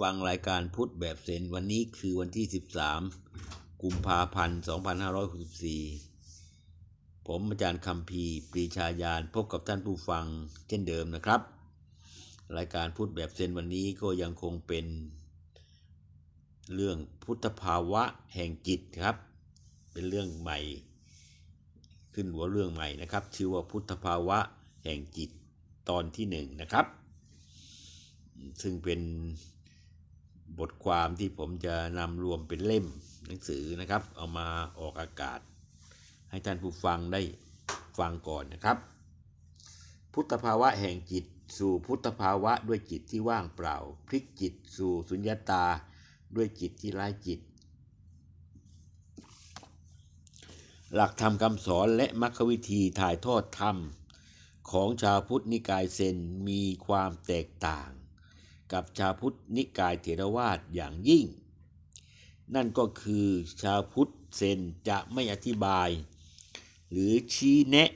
ฟังรายการพุทธแบบเซนวันนี้คือวันที่ 13 กุมภาพันธ์ 2564 ผมอาจารย์คำพีปรีชาญาณพบกับท่านผู้ฟังเช่นเดิมนะครับ รายการพุทธแบบเซนวันนี้ก็ยังคงเป็น เรื่องพุทธภาวะแห่งจิตครับ เป็นเรื่องใหม่ ขึ้นหัวเรื่องใหม่นะครับ ชื่อว่าพุทธภาวะแห่งจิตตอนที่หนึ่งนะครับ ซึ่งเป็น บทความที่ผมจะนำรวมเป็นเล่มหนังสือนะครับ เอามาออกอากาศ ให้ท่านผู้ฟังได้ฟังก่อนนะครับ พุทธภาวะแห่งจิตสู่พุทธภาวะด้วยจิตที่ว่างเปล่า พลิกจิตสู่สุญญตาด้วยจิตที่ไร้จิต หลักธรรมคำสอนและมรรควิธีถ่ายทอดธรรม ของชาวพุทธนิกายเซนมีความแตกต่าง กับชาวพุทธนิกายเถรวาทอย่างยิ่ง นั่นก็คือชาวพุทธเซนจะไม่อธิบาย หรือชี้แนะ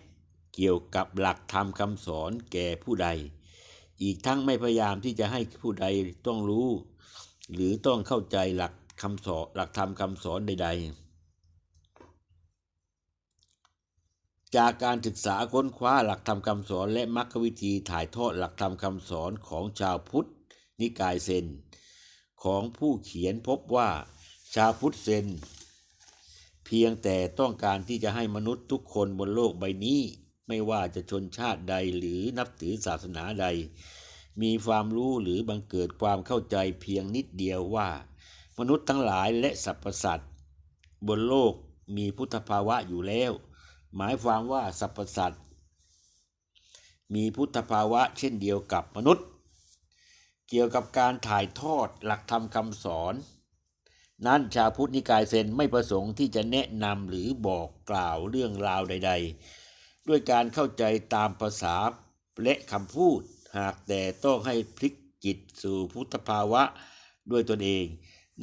เกี่ยวกับหลักธรรมคำสอนแก่ผู้ใด อีกทั้งไม่พยายามที่จะให้ผู้ใดต้องรู้ หรือต้องเข้าใจหลักคำสอนหลักธรรมคำสอนใด ๆจากการศึกษาค้นคว้าหลักธรรมคำสอนและมรรควิธีถ่ายทอดหลักธรรมคำสอนของชาวพุทธ นิกายเซน ของผู้เขียนพบว่าชาวพุทธเซน เพียงแต่ต้องการที่จะให้มนุษย์ทุกคนบนโลกใบนี้ ไม่ว่าจะชนชาติใดหรือนับถือศาสนาใด มีความรู้หรือบังเกิดความเข้าใจเพียงนิดเดียวว่า มนุษย์ทั้งหลายและสรรพสัตว์บนโลกมีพุทธภาวะอยู่แล้ว หมายความว่าสรรพสัตว์มีพุทธภาวะเช่นเดียวกับมนุษย์ เกี่ยวกับการถ่ายทอดหลักธรรมคำสอน นั้นชาวพุทธนิกายเซนไม่ประสงค์ที่จะแนะนำหรือบอกกล่าวเรื่องราวใด ๆ ด้วยการเข้าใจตามภาษาและคำพูด หากแต่ต้องให้พลิกจิตสู่พุทธภาวะด้วยตนเอง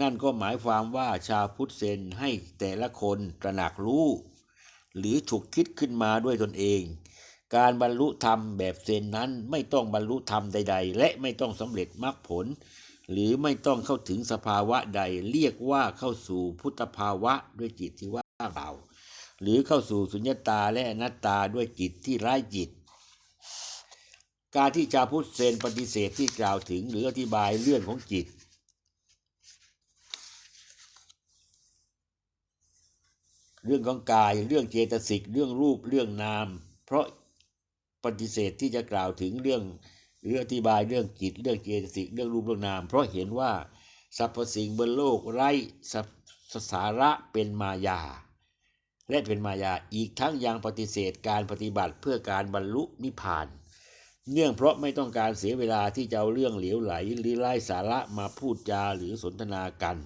นั่นก็หมายความว่าชาวพุทธเซนให้แต่ละคนตระหนักรู้ หรือฉุกคิดขึ้นมาด้วยตนเอง การบรรลุธรรมแบบเซนนั้นไม่ต้องบรรลุธรรมใด ๆ และไม่ต้องสำเร็จมรรคผล หรือไม่ต้องเข้าถึงสภาวะใด เรียกว่าเข้าสู่พุทธภาวะด้วยจิตที่ว่างเปล่า หรือเข้าสู่สุญญตาและอนัตตาด้วยจิตที่ไร้จิต การที่ชาวพุทธเซนปฏิเสธที่กล่าวถึงหรืออธิบายเรื่องของจิตเรื่องของกาย เรื่องเจตสิก เรื่องรูป เรื่องนาม เพราะ ปฏิเสธที่จะกล่าวถึงเรื่อง หรืออธิบายเรื่องจิตเรื่องเจตสิกเรื่องรูปเรื่องนาม เพราะเห็นว่าสรรพสิ่งบนโลกไร้สสาระเป็นมายา และเป็นมายาอีกทั้งยังปฏิเสธการปฏิบัติเพื่อการบรรลุนิพพาน เนื่องเพราะไม่ต้องการเสียเวลาที่จะเอาเรื่องเหลวไหลหรือไร้สาระมาพูดจาหรือสนทนากัน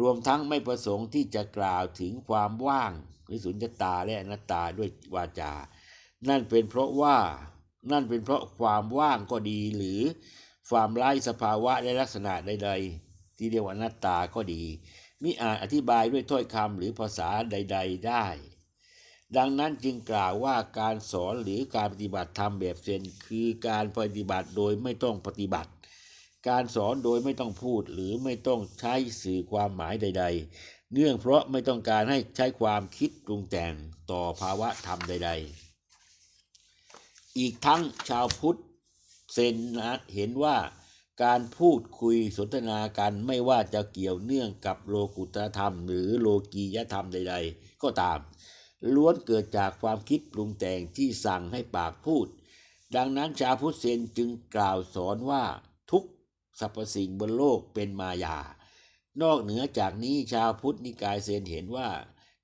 รวมทั้งไม่ประสงค์ที่จะกล่าวถึงความว่างหรือสุญญตาและอนัตตาด้วยวาจา นั่นเป็นเพราะว่านั่นเป็นเพราะความว่างก็ดีหรือความไร้สภาวะและลักษณะใดๆ ที่เรียกว่าอนัตตาก็ดีมิอาจอธิบายด้วยถ้อยคำหรือภาษาใด ๆ ได้ ดังนั้นจึงกล่าวว่าการสอนหรือการปฏิบัติธรรมแบบเซนคือการปฏิบัติโดยไม่ต้องปฏิบัติ การสอนโดยไม่ต้องพูดหรือไม่ต้องใช้สื่อความหมายใด ๆ เนื่องเพราะไม่ต้องการให้ใช้ความคิดปรุงแต่งต่อภาวะธรรมใด ๆ อีกทั้งชาวพุทธเซนนะเห็นว่าการพูดคุยสนทนากันไม่ว่าจะเกี่ยวเนื่องกับโลกุตธรรม หรือโลกียธรรมใด ๆ ก็ตาม ล้วนเกิดจากความคิดปรุงแต่งที่สั่งให้ปากพูด ดังนั้นชาวพุทธเซนจึงกล่าวสอนว่าทุกสรรพสิ่งบนโลกเป็นมายา นอกเหนือจากนี้ชาวพุทธนิกายเซนเห็นว่า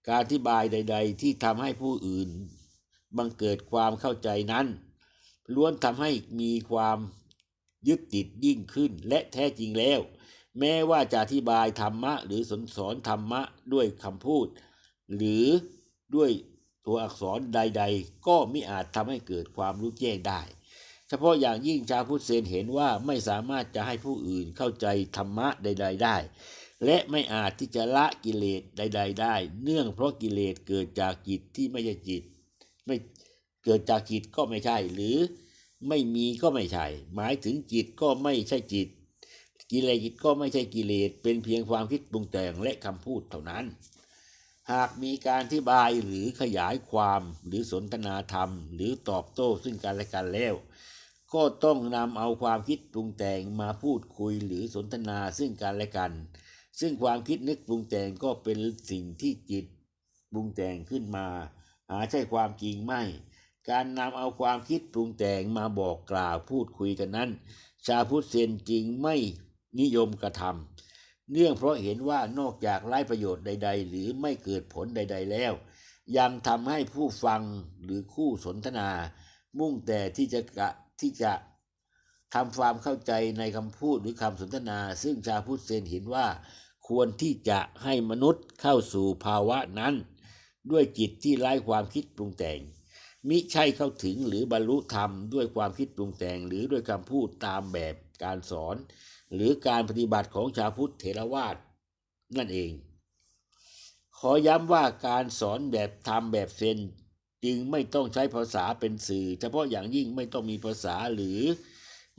การอธิบายใด ๆ ที่ทำให้ผู้อื่น บังเกิดความเข้าใจนั้น ล้วนทำให้มีความยึดติดยิ่งขึ้นและแท้จริงแล้ว แม้ว่าจะอธิบายธรรมะหรือสอนสอนธรรมะด้วยคำพูด หรือด้วยตัวอักษรใด ๆ ก็ไม่อาจทำให้เกิดความรู้แจ้งได้ เฉพาะอย่างยิ่งชาวพุทธเซนเห็นว่าไม่สามารถจะให้ผู้อื่นเข้าใจธรรมะใด ๆ ได้ และไม่อาจที่จะละกิเลสใด ๆ ได้ เนื่องเพราะกิเลสเกิดจากจิตที่ไม่ใช่จิต ไม่เกิดจากจิตก็ไม่ใช่ หรือไม่มีก็ไม่ใช่ หมายถึงจิตก็ไม่ใช่จิต กิเลสก็ไม่ใช่กิเลสเป็นเพียงความคิดปรุงแต่งและคำพูดเท่านั้น หากมีการอธิบายหรือขยายความหรือสนทนาธรรม หรือตอบโต้ซึ่งกันและกันแล้ว ก็ต้องนำเอาความคิดปรุงแต่งมาพูดคุยหรือสนทนาซึ่งกันและกัน ซึ่งความคิดนึกปรุงแต่งก็เป็นสิ่งที่จิตปรุงแต่งขึ้นมาาใช่ความจริงไม่ การนำเอาความคิดปรุงแต่งมาบอกกล่าวพูดคุยกันนั้น ชาพุทธเซนจึงไม่นิยมกระทำเนื่องเพราะเห็นว่านอกจากไร้ประโยชน์ใด ๆ หรือไม่เกิดผลใด ๆ แล้ว ยังทำให้ผู้ฟังหรือคู่สนทนา มุ่งแต่ที่จะกะที่จะทำความเข้าใจในคำพูดหรือคำสนทนา ซึ่งชาพุทธเซนเห็นว่า ควรที่จะให้มนุษย์เข้าสู่ภาวะนั้น ด้วยจิตที่ไร้ความคิดปรุงแต่ง มิใช่เข้าถึงหรือบรรลุธรรมด้วยความคิดปรุงแต่ง หรือด้วยคำพูดตามแบบการสอน หรือการปฏิบัติของชาวพุทธเถรวาทนั่นเอง ขอย้ำว่าการสอนแบบธรรมแบบเซนจึงไม่ต้องใช้ภาษาเป็นสื่อ เฉพาะอย่างยิ่งไม่ต้องมีภาษาหรือ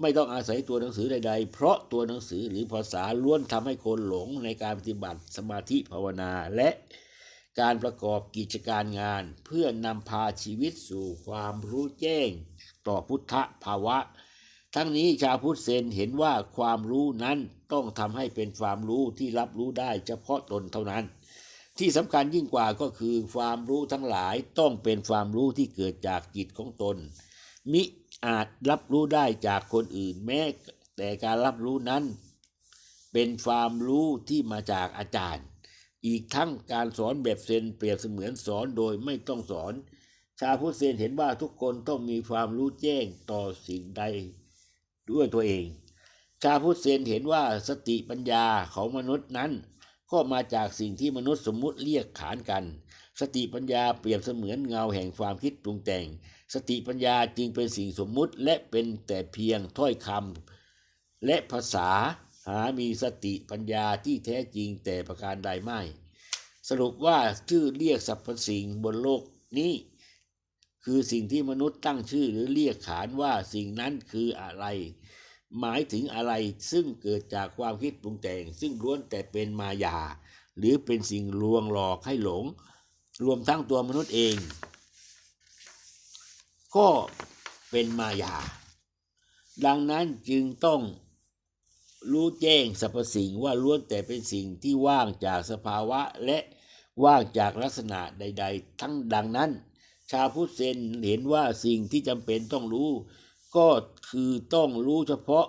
ไม่ต้องอาศัยตัวหนังสือใด ๆ เพราะตัวหนังสือหรือภาษาล้วนทำให้คนหลงในการปฏิบัติสมาธิภาวนาและ การประกอบกิจการงาน เพื่อนำพาชีวิตสู่ความรู้แจ้ง ต่อพุทธภาวะ ทั้งนี้ชาวพุทธเซนเห็นว่าความรู้นั้นต้องทำให้เป็นความรู้ที่รับรู้ได้เฉพาะตนเท่านั้น ที่สำคัญยิ่งกว่าก็คือความรู้ทั้งหลายต้องเป็นความรู้ที่เกิดจากจิตของตน มิอาจรับรู้ได้จากคนอื่นแม้แต่การรับรู้นั้น เป็นความรู้ที่มาจากอาจารย์ อีกทั้งการสอนแบบเซนเปรียบเสมือนสอนโดยไม่ต้องสอน ชาวพุทธเซนเห็นว่าทุกคนต้องมีความรู้แจ้งต่อสิ่งใดด้วยตัวเอง ชาพุทธเซนเห็นว่าสติปัญญาของมนุษย์นั้น ก็มาจากสิ่งที่มนุษย์สมมุติเรียกขานกัน สติปัญญาเปรียบเสมือนเงาแห่งความคิดปรุงแต่ง สติปัญญาจึงเป็นสิ่งสมมุติและเป็นแต่เพียงถ้อยคำและภาษา หามีสติปัญญาที่แท้จริงแต่ประการใดไม่ สรุปว่าชื่อเรียกสรรพสิ่งบนโลกนี้ คือสิ่งที่มนุษย์ตั้งชื่อหรือเรียกขานว่าสิ่งนั้นคืออะไร หมายถึงอะไรซึ่งเกิดจากความคิดปรุงแต่ง ซึ่งล้วนแต่เป็นมายา หรือเป็นสิ่งลวงหลอกให้หลง รวมทั้งตัวมนุษย์เอง ก็เป็นมายา ดังนั้นจึงต้อง รู้แจ้งสรรพสิ่งว่าล้วนแต่เป็นสิ่งที่ว่างจากสภาวะและว่างจากลักษณะใด ๆ ทั้งดังนั้น ชาวพุทธเซนเห็นว่าสิ่งที่จำเป็นต้องรู้ ก็คือต้องรู้เฉพาะ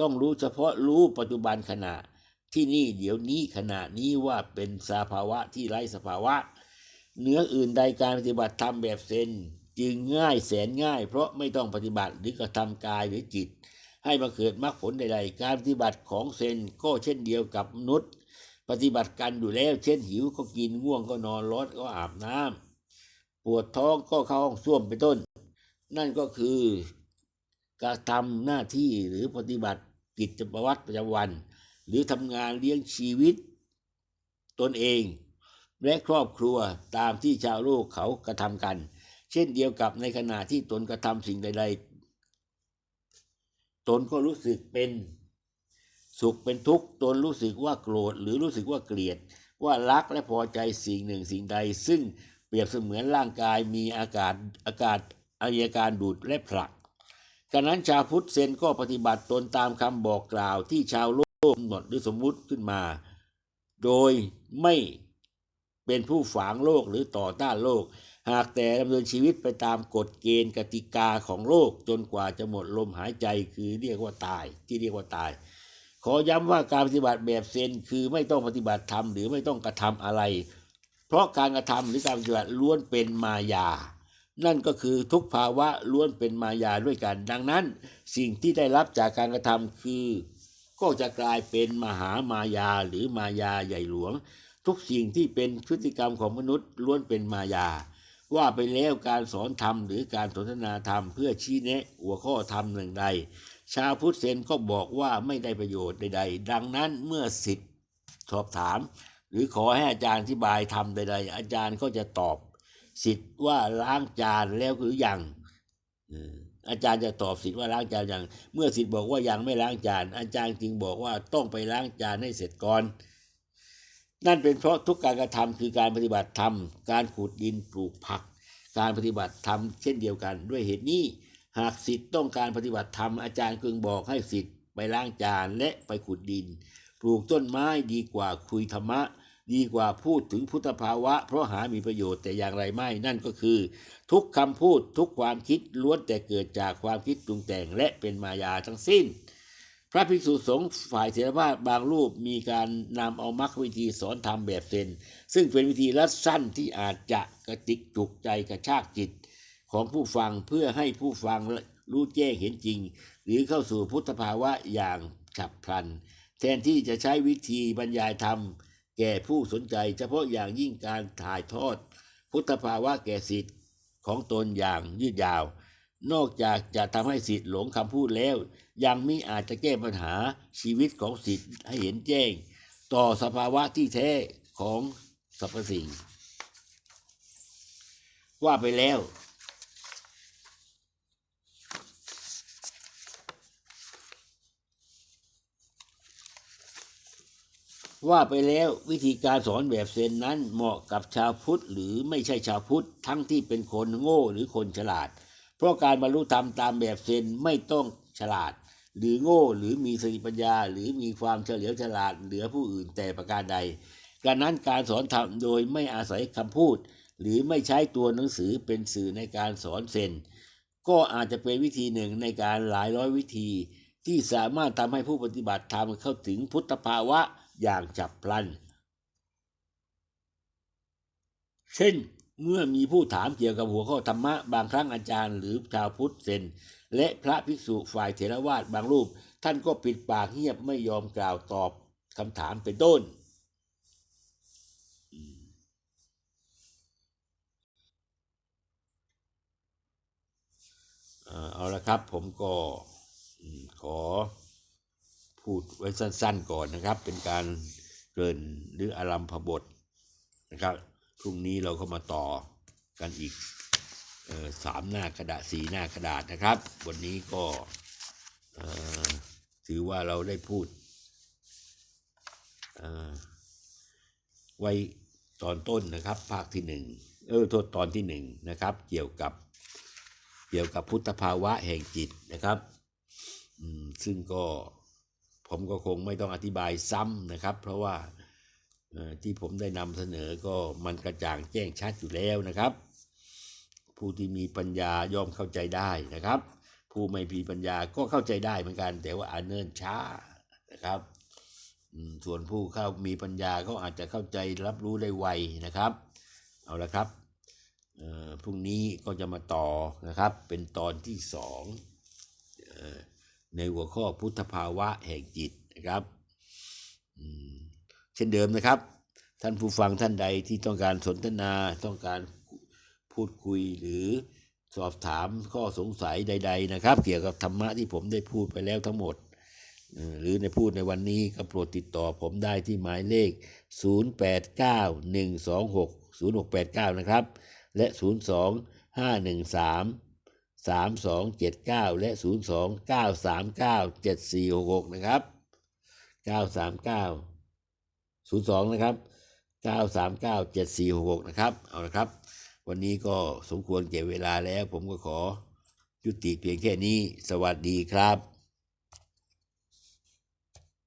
ต้องรู้เฉพาะรู้ปัจจุบันขณะที่นี่เดี๋ยวนี้ขณะนี้ว่าเป็นสภาวะที่ไร้สภาวะเหนืออื่นใดการปฏิบัติธรรมแบบเซนจึงง่ายแสนง่าย เพราะไม่ต้องปฏิบัติหรือกระทำกายหรือจิต ให้มาเกิดมรรคผลใดๆ การปฏิบัติของเซนก็เช่นเดียวกับมนุษย์ ปฏิบัติกันอยู่แล้ว เช่นหิวก็กินง่วงก็นอนร้อนก็อาบน้ำปวดท้องก็เข้าห้องส้วมเป็นต้น นั่นก็คือการทำหน้าที่หรือปฏิบัติกิจวัตรประจำวัน หรือทำงานเลี้ยงชีวิตตนเอง และครอบครัวตามที่ชาวโลกเขากระทำกัน เช่นเดียวกับในขณะที่ตนกระทำสิ่งใด ๆ ตนก็รู้สึกเป็นสุขเป็นทุกข์ตนรู้สึกว่าโกรธหรือรู้สึกว่าเกลียด ว่ารักและพอใจสิ่งหนึ่งสิ่งใด ซึ่งเปรียบเสมือนร่างกายมีอากาศอากาศอายการดูดและผลักฉะนั้นชาวพุทธเซนก็ปฏิบัติตนตามคำบอกกล่าวที่ชาวโลกกำหนดหรือสมมุติขึ้นมา โดยไม่เป็นผู้ฝางโลกหรือต่อต้านโลก หากแต่ดำเนินชีวิตไปตามกฎเกณฑ์กติกาของโลกจนกว่าจะหมดลมหายใจคือเรียกว่าตายที่เรียกว่าตาย ขอย้ำว่าการปฏิบัติแบบเซนคือไม่ต้องปฏิบัติธรรมหรือไม่ต้องกระทำอะไร เพราะการกระทำหรือการปฏิบัติล้วนเป็นมายา นั่นก็คือทุกภาวะล้วนเป็นมายาด้วยกัน ดังนั้น สิ่งที่ได้รับจากการกระทำคือ ก็จะกลายเป็นมหามายาหรือมายาใหญ่หลวง ทุกสิ่งที่เป็นพฤติกรรมของมนุษย์ล้วนเป็นมายา ว่าไปแล้วการสอนธรรมหรือการสนทนาธรรมเพื่อชี้แนะหัวข้อธรรมหนึ่งใด ชาวพุทธเซนก็บอกว่าไม่ได้ประโยชน์ใด ๆ ดังนั้นเมื่อสิทธิ์สอบถาม หรือขอให้อาจารย์อธิบายธรรมใด ๆ อาจารย์ก็จะตอบสิทธิ์ว่าล้างจานแล้วหรือยังอออาจารย์จะตอบสิทธิ์ว่าล้างจานอย่างเมื่อสิทธิ์บอกว่ายังไม่ล้างจาน อาจารย์จึงบอกว่าต้องไปล้างจานให้เสร็จก่อน นั่นเป็นเพราะทุกการกระทำคือการปฏิบัติธรรม การขุดดินปลูกผัก การปฏิบัติธรรมเช่นเดียวกัน ด้วยเหตุนี้ หากสิทธิ์ต้องการปฏิบัติธรรมอาจารย์จึงบอกให้สิทธิ์ไปล้างจานและไปขุดดิน ปลูกต้นไม้ดีกว่าคุยธรรมะ ดีกว่าพูดถึงพุทธภาวะ เพราะหามีประโยชน์แต่อย่างไรไม่ นั่นก็คือ ทุกคำพูดทุกความคิดล้วนแต่เกิดจากความคิดปรุงแต่งและเป็นมายาทั้งสิ้น พระภิกษุสงฆ์ฝ่ายเถรวาทบางรูปมีการนำเอามรรควิธีสอนธรรมแบบเซนซึ่งเป็นวิธีรัดสั้นที่อาจจะกระติกจุกใจกระชากจิต ของผู้ฟังเพื่อให้ผู้ฟังรู้แจ้งเห็นจริง หรือเข้าสู่พุทธภาวะอย่างฉับพลัน แทนที่จะใช้วิธีบรรยายธรรม แก่ผู้สนใจ เฉพาะอย่างยิ่งการถ่ายทอด พุทธภาวะแก่สิทธิ์ของตนอย่างยืดยาว นอกจากจะทำให้สิทธิ์หลงคำพูดแล้ว ยังมิอาจจะแก้ปัญหาชีวิตของสิทธิ์ให้เห็นแจ้ง ต่อสภาวะที่แท้ของสรรพสิ่ง ว่าไปแล้ว ว่าไปแล้ววิธีการสอนแบบเซนนั้นเหมาะกับชาวพุทธหรือไม่ใช่ชาวพุทธทั้งที่เป็นคนโง่หรือคนฉลาด เพราะการบรรลุธรรมตามแบบเซนไม่ต้องฉลาด หรือโง่หรือมีสติปัญญา หรือมีความเฉลียวฉลาดเหนือผู้อื่นแต่ประการใดการนั้นการสอนธรรมโดยไม่อาศัยคำพูด หรือไม่ใช้ตัวหนังสือเป็นสื่อในการสอนเซนก็อาจจะเป็นวิธีหนึ่งในการหลายร้อยวิธี ที่สามารถทำให้ผู้ปฏิบัติธรรมเข้าถึงพุทธภาวะอย่างฉับพลัน เช่น เมื่อมีผู้ถามเกี่ยวกับหัวข้อธรรมะ บางครั้งอาจารย์หรือชาวพุทธเซนและพระภิกษุฝ่ายเถรวาทบางรูป ท่านก็ปิดปากเงียบไม่ยอมกล่าวตอบคำถามเป็นต้น เอาละครับผมก็ขอพูดไว้สั้นๆก่อนนะครับ เป็นการเกริ่นหรืออารัมพบทนะครับ พรุ่งนี้เราก็มาต่อกันอีกสามหน้ากระดาษสี่หน้ากระดาษนะครับ วันนี้ก็ถือว่าเราได้พูดไว้ตอนต้นนะครับ ภาคที่หนึ่งเออโทษตอนที่หนึ่งนะครับ เกี่ยวกับเกี่ยวกับพุทธภาวะแห่งจิตนะครับซึ่งก็ผมก็คงไม่ต้องอธิบายซ้ำนะครับ เพราะว่า ที่ผมได้นำเสนอก็มันกระจ่างแจ้งชัดอยู่แล้วนะครับ ผู้ที่มีปัญญาย่อมเข้าใจได้นะครับ ผู้ไม่มีปัญญาก็เข้าใจได้เหมือนกัน แต่ว่าอาจเนิ่นช้านะครับส่วนผู้เข้ามีปัญญาเขาอาจจะเข้าใจรับรู้ได้ไวนะครับ เอาละครับพรุ่งนี้ก็จะมาต่อนะครับ เป็นตอนที่สองในหัวข้อพุทธภาวะแห่งจิตนะครับ ช่นเดิมนะครับ ท่านผู้ฟังท่านใดที่ต้องการสนทนาต้องการพูดคุยหรือสอบถามข้อสงสัยใด ๆ นะครับ เกี่ยวกับธรรมะที่ผมได้พูดไปแล้วทั้งหมด หรือในพูดในวันนี้ก็โปรดติดต่อผมได้ที่หมายเลข 0891260689 นะครับ และ 02 513 3279 และ 02 939 7466 นะครับ 939 02 นะครับ 939 7466 นะครับ เอาละครับ วันนี้ก็สมควรเก็บเวลาแล้ว ผมก็ขอยุติเพียงแค่นี้ สวัสดีครับ